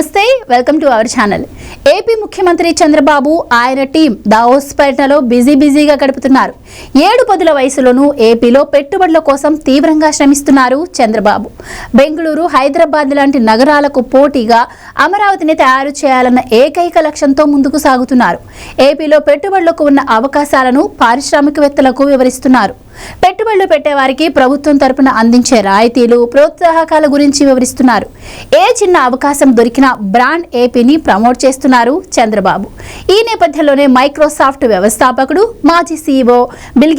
నమస్తే welcome to our channel AP ముఖ్యమంత్రి చంద్రబాబు ఆయన టీం దావోస్ పర్యటనలో బిజీ బిజీగా గడుపుతున్నారు. ఏడు పదుల వయసులోనూ ఏపీలో పెట్టుబడుల కోసం తీవ్రంగా శ్రమిస్తున్నారు చంద్రబాబు. బెంగళూరు హైదరాబాద్ లాంటి నగరాలకు పోటీగా అమరావతిని తయారు చేయాలన్న ఏకైక లక్ష్యంతో ముందుకు సాగుతున్నారు. ఏపీలో పెట్టుబడులకు ఉన్న అవకాశాలను పారిశ్రామికవేత్తలకు వివరిస్తున్నారు. పెట్టుబడులు పెట్టేవారికి ప్రభుత్వం తరపున అందించే రాయితీలు ప్రోత్సాహకాల గురించి వివరిస్తున్నారు. ఏ చిన్న అవకాశం దొరికినా బ్రాండ్ ఏపీని ప్రమోట్ చేస్తున్నారు చంద్రబాబు. ఈ నేపథ్యంలోనే మైక్రోసాఫ్ట్ వ్యవస్థాపకుడు మాజీ సీఈఓ బిల్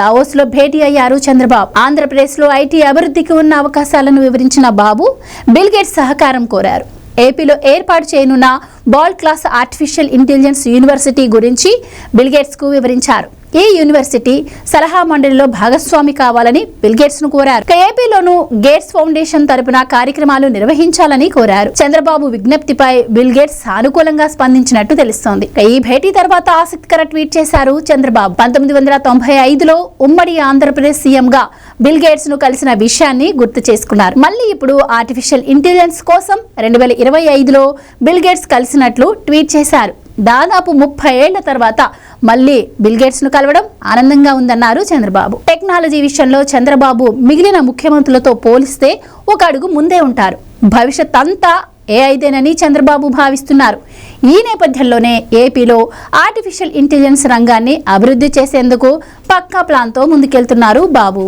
దావోస్లో భేటీ అయ్యారు చంద్రబాబు. ఆంధ్రప్రదేశ్లో ఐటీ అభివృద్ధికి ఉన్న అవకాశాలను వివరించిన బాబు బిల్గేట్స్ సహకారం కోరారు. ఏపీలో ఏర్పాటు చేయనున్న బాల్ క్లాస్ ఆర్టిఫిషియల్ ఇంటెలిజెన్స్ యూనివర్సిటీ గురించి బిల్గేట్స్కు వివరించారు. ఈ యూనివర్సిటీ సలహా మండలిలో భాగస్వామి కావాలని బిల్ గేట్స్ను కోరారు. ఏపీలోనూ గేట్స్ ఫౌండేషన్ తరపున కార్యక్రమాలు నిర్వహించాలని కోరారు. చంద్రబాబు విజ్ఞప్తిపై బిల్ గేట్స్ సానుకూలంగా స్పందించినట్టు తెలుస్తోంది. ఈ భేటీ తర్వాత ఆసక్తికర ట్వీట్ చేశారు చంద్రబాబు. పంతొమ్మిది వందల తొంభై ఐదులో ఉమ్మడి ఆంధ్రప్రదేశ్ సీఎం గా బిల్ను కలిసిన విషయాన్ని గుర్తు చేసుకున్నారు. మళ్ళీ ఇప్పుడు ఆర్టిఫిషియల్ ఇంటెలిజెన్స్ కోసం రెండు వేల ఇరవై ఐదులో బిల్ గేట్స్ కలిసినట్లు ట్వీట్ చేశారు. దాదాపు ముప్పై ఏళ్ళ తర్వాత మళ్ళీ బిల్గేట్స్ను ను కలవడం ఆనందంగా ఉందన్నారు చంద్రబాబు. టెక్నాలజీ విషయంలో చంద్రబాబు మిగిలిన ముఖ్యమంత్రులతో పోలిస్తే ఒక అడుగు ముందే ఉంటారు. భవిష్యత్ అంతా ఏఐదేనని చంద్రబాబు భావిస్తున్నారు. ఈ నేపథ్యంలోనే ఏపీలో ఆర్టిఫిషియల్ ఇంటెలిజెన్స్ రంగాన్ని అభివృద్ధి చేసేందుకు పక్కా ప్లాన్తో ముందుకెళ్తున్నారు బాబు.